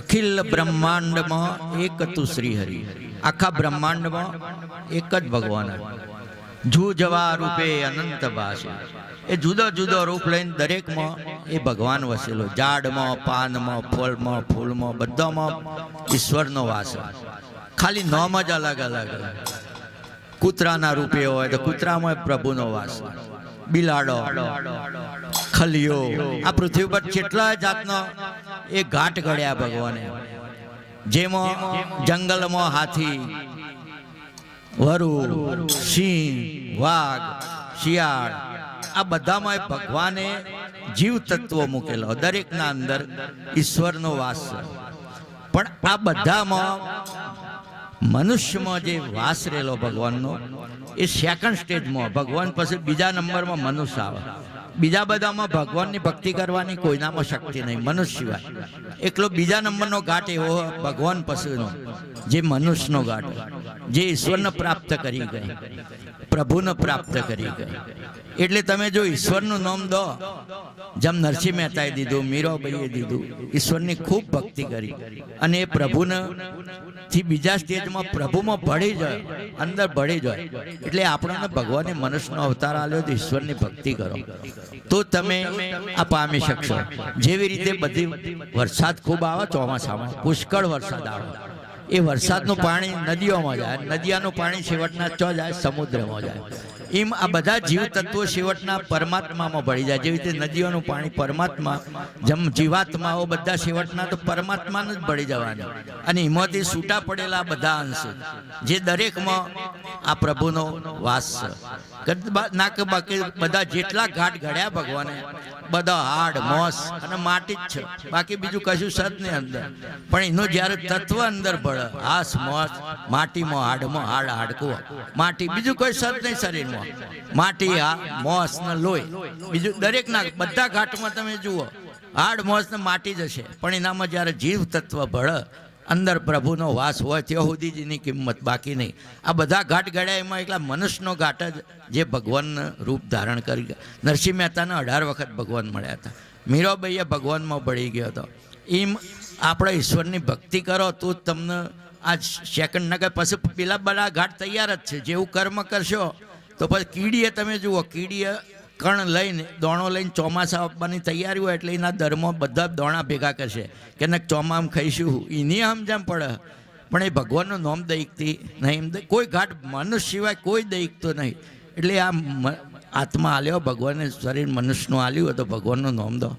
અખિલ બ્રહ્માંડમાં એક હતું શ્રી હરિ આખા બ્રહ્માંડમાં એક જ ભગવાન જુ જવા રૂપે અનંત ભાષે. એ જુદો જુદો રૂપ લઈને દરેકમાં એ ભગવાન વસેલો. ઝાડમાં, પાનમાં, ફળમાં, ફૂલમાં, બધામાં ઈશ્વરનો વાસ ખાલી નોમ જ અલગ અલગ કૂતરાના રૂપે હોય તો કૂતરામાં પ્રભુનો વાસ બિલાડો ખલિયો આ પૃથ્વી પર કેટલા જાતનો એ ઘાટ ઘડ્યા ભગવાને. જેમાં જંગલમાં હાથી, વરુ, સિંહ, વાઘ, શિયાળ, આ બધામાં ભગવાને જીવ તત્વ મૂકેલો. દરેકના અંદર ઈશ્વરનો વાસ પણ આ બધામાં મનુષ્યમાં જે વાસ રહેલો ભગવાનનો, એ સેકન્ડ સ્ટેજમાં ભગવાન પછી બીજા નંબરમાં મનુષ્ય આવે. બીજા બધામાં ભગવાનની ભક્તિ કરવાની કોઈનામાં શક્તિ નહીં, મનુષ્ય સિવાય. એકલો બીજા નંબરનો ઘાટ એવો ભગવાન પશુનો, જે મનુષ્યનો ઘાટ જે ઈશ્વરને પ્રાપ્ત કરી ગઈ, પ્રભુને પ્રાપ્ત કરી ગઈ. એટલે તમે જો ઈશ્વરનું નામ દો, જેમ નરસિંહ મહેતાએ દીધું, મીરાબાઈએ દીધું, ઈશ્વરની ખૂબ ભક્તિ કરી. અને એ પ્રભુને થી બીજા સ્ટેજમાં પ્રભુમાં ભળી જાય, અંદર ભળી જાય. એટલે આપણને ભગવાને મનુષ્યનો અવતાર આવ્યો તો ઈશ્વરની ભક્તિ કરો. તો તમે આ પામી શકશો. જેવી રીતે બધી વરસાદ ખૂબ આવે ચોમાસામાં, પુષ્કળ વરસાદ આવે. એ વરસાદનું પાણી નદીઓમાં જાય, નદીયાનું પાણી છેવટના ચો જાય સમુદ્રમાં જાય. એમ આ બધા જીવ તત્વો છેવટના પરમાત્મામાં ભળી જાય. જેવી રીતે નદીઓનું પાણી પરમાત્મા, જેમ જીવાત્માઓ બધા છેવટના, તો પરમાત્માને જ ભળી જવાના. અને એમાંથી છૂટા પડેલા બધા અંશ, જે દરેકમાં આ પ્રભુનો વાસ છે. બાકી બધા જેટલા ઘાટ ઘડ્યા ભગવાને, બધા હાડ, મોસ અને માટી જ છે. બાકી બીજું કશું સત નહીં અંદર. પણ એનું જ્યારે તત્વ અંદર ભળે, હાસ, મોસ, માટીમાં, હાડમાં, હાડ, હાડકું, માટી, બીજું કોઈ સત નહીં શરીરમાં. માટી, હા, મોસ ને લોહી. બીજું દરેક ના બધા ઘાટમાં તમે જુઓ, હાડ, મોસ ને માટી જ હશે. પણ એનામાં જ્યારે જીવ તત્વ ભળે અંદર પ્રભુનો વાસ હોય ત્યાં સુધી કિંમત બાકી નહીં. આ બધા ઘાટ ગળ્યા એમાં એકલા મનુષ્યનો ઘાટ જ જે ભગવાનનું રૂપ ધારણ કરી ગયા. નરસિંહ મહેતાને અઢાર વખત ભગવાન મળ્યા હતા. મીરાબાઈએ ભગવાનમાં ભળી ગયો હતો. એમ આપણે ઈશ્વરની ભક્તિ કરો તો જ તમને આ સેકન્ડ નગર પછી પેલા બધા ઘાટ તૈયાર જ છે. જેવું કર્મ કરશો તો પછી કીડીએ તમે જુઓ, કીડીએ કણ લઈને, દોણો લઈને ચોમાસા આપવાની તૈયારી હોય એટલે એના દરમાં બધા દોણા ભેગા કરશે. કે ને ચોમામ ખાઈશું. એની સમજણ પડે. પણ એ ભગવાનનું નોમ દઈકતી નહીં એમ કોઈ ઘાટ મનુષ્ય સિવાય કોઈ દઈકતો નહીં. એટલે આ આત્મા આલ્યો ભગવાને શરીર મનુષ્યનું આલ્યું હોય તો ભગવાનનું નોમ દો.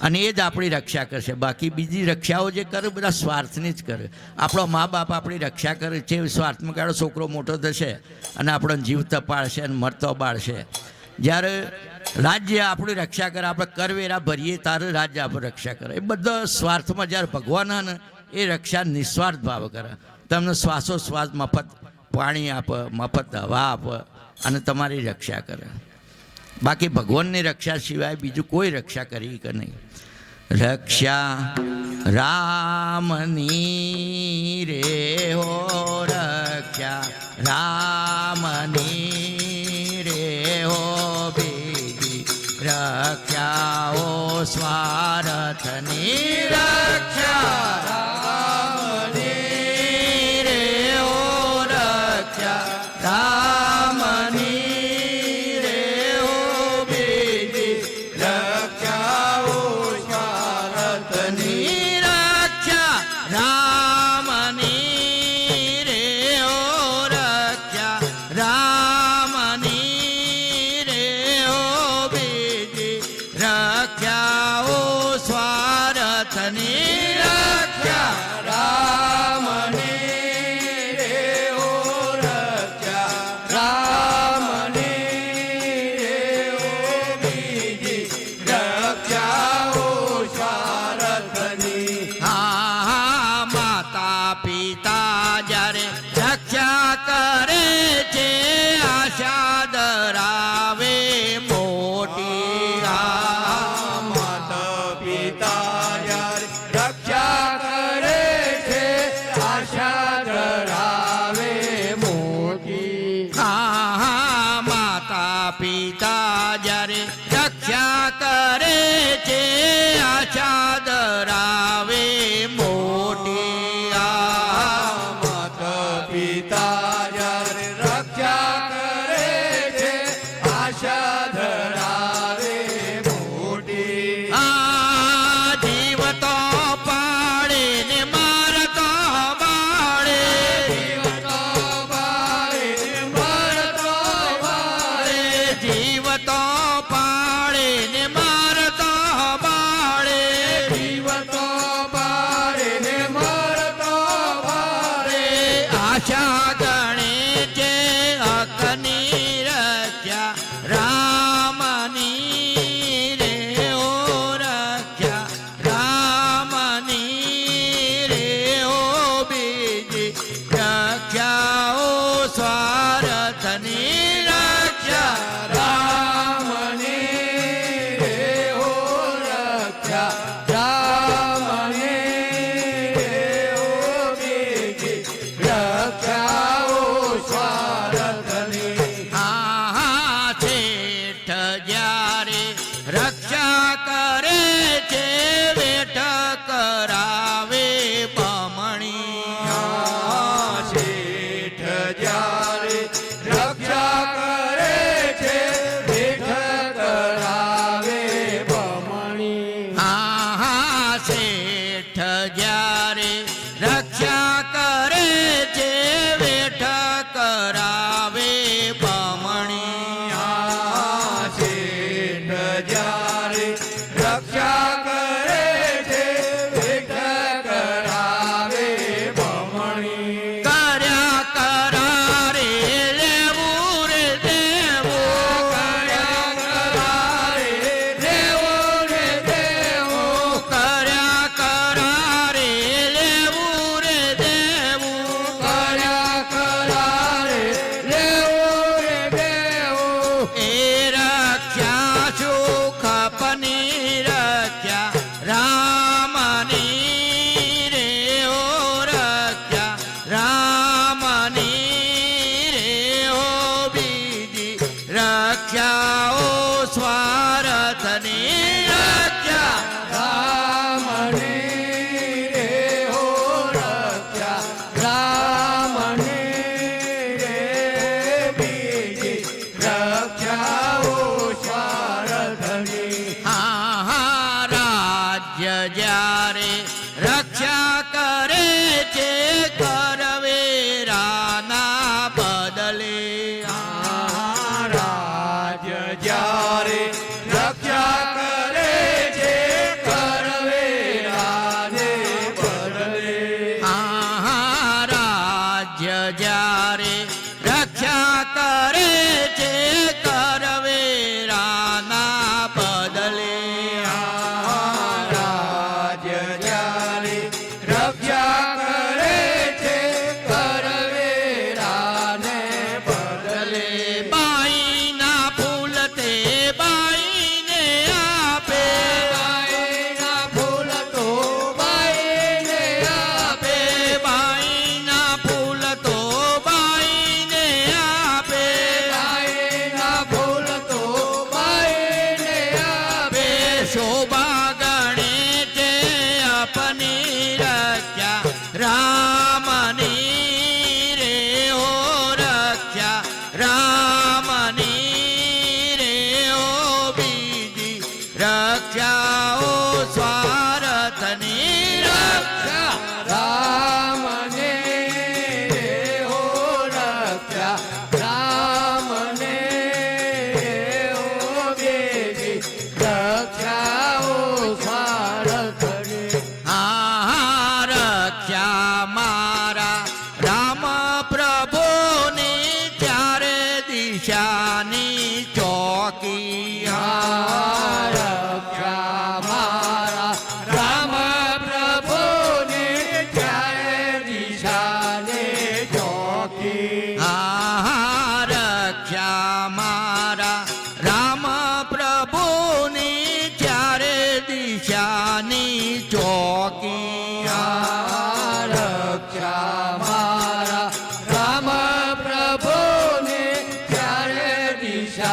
અને એ જ આપણી રક્ષા કરશે. બાકી બીજી રક્ષાઓ જે કરે બધા સ્વાર્થની જ કરે. આપણો મા બાપ આપણી રક્ષા કરે છે સ્વાર્થમાં કાઢો, છોકરો મોટો થશે અને આપણો જીવ તપાળશે અને મરતો બાળશે. જ્યારે રાજ્ય આપણી રક્ષા કરે, આપણે કરવેરા ભરીએ તારે રાજ્ય આપણે રક્ષા કરે. એ બધા સ્વાર્થમાં જ્યારે ભગવાન ને, એ રક્ષા નિસ્વાર્થ ભાવ કરે. તમને શ્વાસોશ્વાસ મફત પાણી આપે, મફત હવા આપે અને તમારી રક્ષા કરે. બાકી ભગવાનની રક્ષા સિવાય બીજું કોઈ રક્ષા કરી કે નહીં. રક્ષા રામની રે હો રક્ષા રામની રક્ષાઓ સ્વાર્થની રક્ષા ડરાવે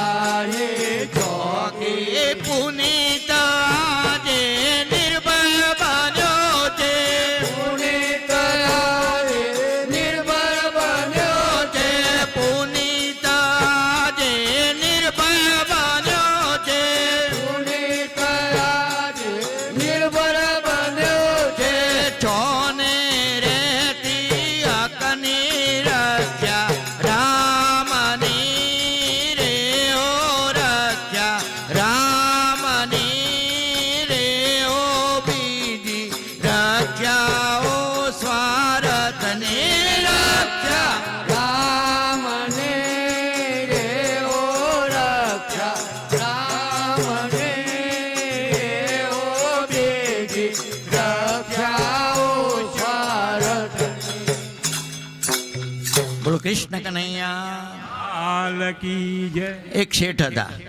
દિશાને કૃષ્ણ કનૈયા. કી જય. એક શેઠ હતા.